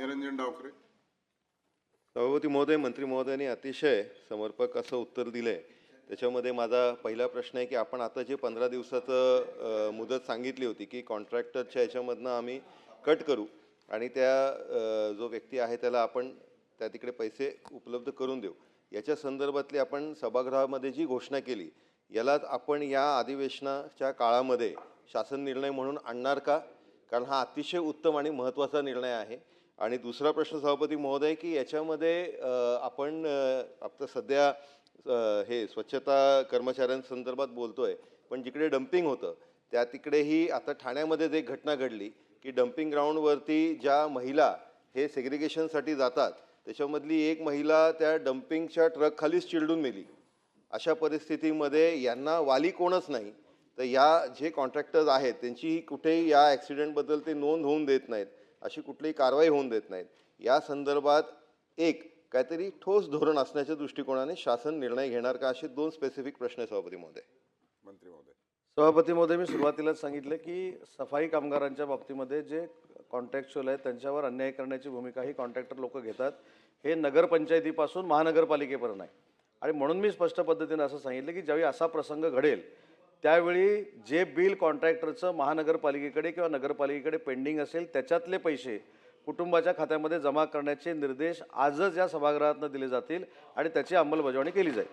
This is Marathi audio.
निरंजन डावकरे सभापती महोदय मंत्री महोदयांनी अतिशय समर्पक असं उत्तर दिलं आहे त्याच्यामध्ये माझा पहिला प्रश्न आहे की आपण आता जे पंधरा दिवसाचं मुदत सांगितली होती की कॉन्ट्रॅक्टरच्या याच्यामधनं आम्ही कट करू आणि त्या जो व्यक्ती आहे त्याला आपण त्या तिकडे पैसे उपलब्ध करून देऊ. याच्या संदर्भातली आपण सभागृहामध्ये जी घोषणा केली यालाच आपण या अधिवेशनाच्या काळामध्ये शासन निर्णय म्हणून आणणार का? कारण हा अतिशय उत्तम आणि महत्त्वाचा निर्णय आहे. आणि दुसरा प्रश्न सभापती महोदय की याच्यामध्ये आपण आता सध्या हे स्वच्छता कर्मचाऱ्यांसंदर्भात बोलतोय पण जिकडे डम्पिंग होतं त्या तिकडेही आता ठाण्यामध्ये एक घटना घडली की डम्पिंग ग्राउंडवरती ज्या महिला हे सेग्रिगेशनसाठी जातात त्याच्यामधली एक महिला त्या डम्पिंगच्या ट्रकखालीच चिरडून मेली. अशा परिस्थितीमध्ये यांना वाली कोणच नाही. तर या जे कॉन्ट्रॅक्टर्स आहेत त्यांची कुठेही या ॲक्सिडेंटबद्दल ते नोंद होऊन देत नाहीत. अशी कुठलीही कारवाई होऊन देत नाहीत. या संदर्भात एक काहीतरी ठोस धोरण असण्याच्या दृष्टिकोनाने शासन निर्णय घेणार का असे दोन स्पेसिफिक प्रश्न सभापती महोदय. मंत्री महोदय. सभापती महोदय मी सुरुवातीलाच सांगितलं की सफाई कामगारांच्या बाबतीमध्ये जे कॉन्ट्रॅक्च्युअल आहेत त्यांच्यावर अन्याय करण्याची भूमिका ही कॉन्ट्रॅक्टर लोक घेतात. हे नगरपंचायतीपासून महानगरपालिकेपर्यंत आहे. आणि म्हणून मी स्पष्ट पद्धतीने असं सांगितलं की ज्यावेळी असा प्रसंग घडेल त्यावेळी जे बिल कॉन्ट्रॅक्टरचं महानगरपालिकेकडे किंवा नगरपालिकेकडे पेंडिंग असेल त्याच्यातले पैसे कुटुंबाच्या खात्यामध्ये जमा करण्याचे निर्देश आजच या सभागृहातनं दिले जातील आणि त्याची अंमलबजावणी केली जाईल.